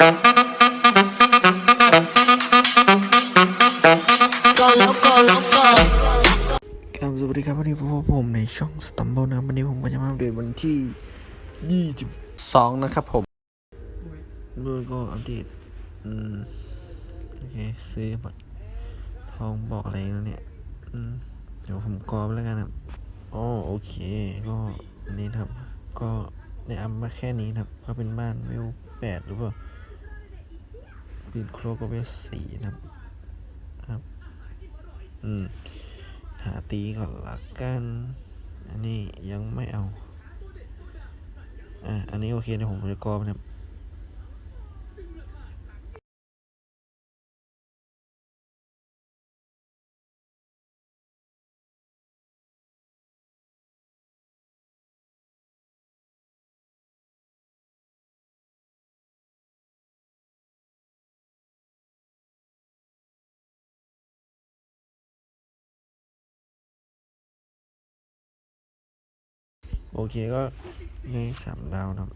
ครับสวัสดีครับวันนี้พบกับผมในช่องสตัมเบิลนะวันนี้ผมก็จะมาเดตวันที่ 22 นะครับผมด้วยก็อัปเดตอืมโอเคซื้อบัตรทองบอกอะไรแล้วเนี่ยอืมเดี๋ยวผมกรอบแล้วกันครับอ๋อโอเค ก็นนี้นะครับ ก็ได้อัพมาแค่นี้ครับ ก็เป็นบ้านเวแปดหรือเปล่า ดินโครก็เวลสีนะครับครับ อืม หาตีก่อนละกัน อันนี้ยังไม่เอา อ่า อันนี้โอเคเดี๋ยวผมจะกรอบนะครับ โอเคก็ในสามดาวนะครับ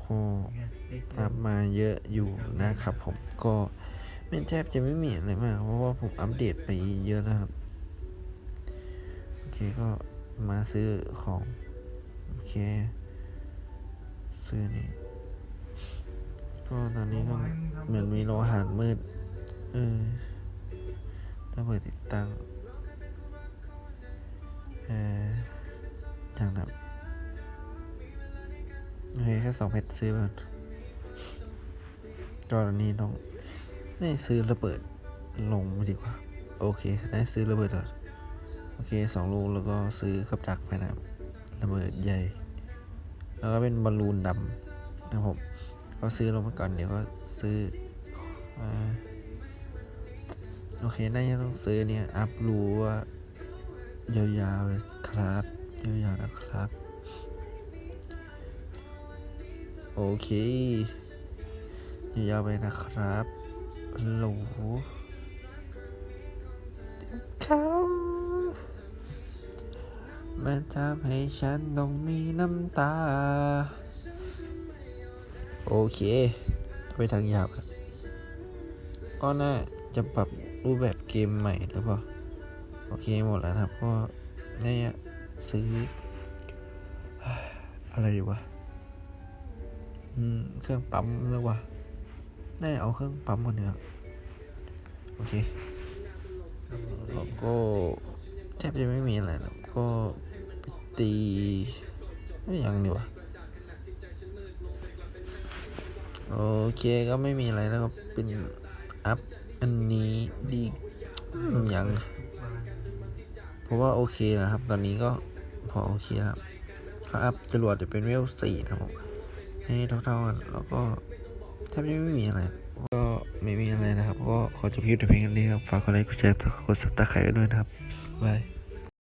โอ้อัพมาเยอะอยู่นะครับผมก็ไม่แทบจะไม่มีอะไรมาก เพราะว่าผมอัปเดตไปเยอะแล้วครับ โอเคก็มาซื้อของ โอเค ซื้อนี่ก็ตอนนี้ก็เหมือนมีโลหะมืด เออระเบิดติดตั้ง เอออย่างแบ โอเคแค่สองเพชรซื้อมาก็อันนี้ต้องได้ซื้อระเบิดลงดีกว่า โอเคได้ซื้อระเบิดก่อนโอเคสองลูกแล้วก็ซื้อกับดักไปนะครับระเบิดใหญ่ แล้วก็เป็นบอลลูนดำนะครับผมก็ซื้อลงมาก่อนเดี๋ยวก็ซื้ออโอเคน่าจะต้องซื้อเนี่ย อัพรูว่ายาวๆเลยครับยาวๆนะครับ โอเคยาวๆไปนะครับหลเขามันทำให้ฉันต้องมีน้ำตา โอเค ไปทางยาวครับก็น่าจะปรับรูปแบบเกมใหม่หรือเปล่า โอเคหมดแล้วครับ ก็น่าจะซื้อ อะไรวะ เครื่องปั๊มแล้ววะน่าจะเอาเครื่องปั๊มก่อนเนี่ยโอเคแล้วก็แทบจะไม่มีอะไรแล้วก็ไปตีไม่ยังดีวะโอเคก็ไม่มีอะไรแล้วก็เป็นอัพอันนี้ดีอืมยังเพราะว่าโอเคนะครับ ตอนนี้ก็พอโอเคแล้วครับก็อัพจรวดจะเป็นเวลสี่นะครับผม ให้เท่าๆกันแล้วก็แทบจะไม่มีอะไร ก็ไม่มีอะไรนะครับ ก็ขอจบคลิปแต่เพียงเท่านี้ครับ ฝากกดไลค์ กดแชร์ กดซับสไครต์ด้วยนะครับบาย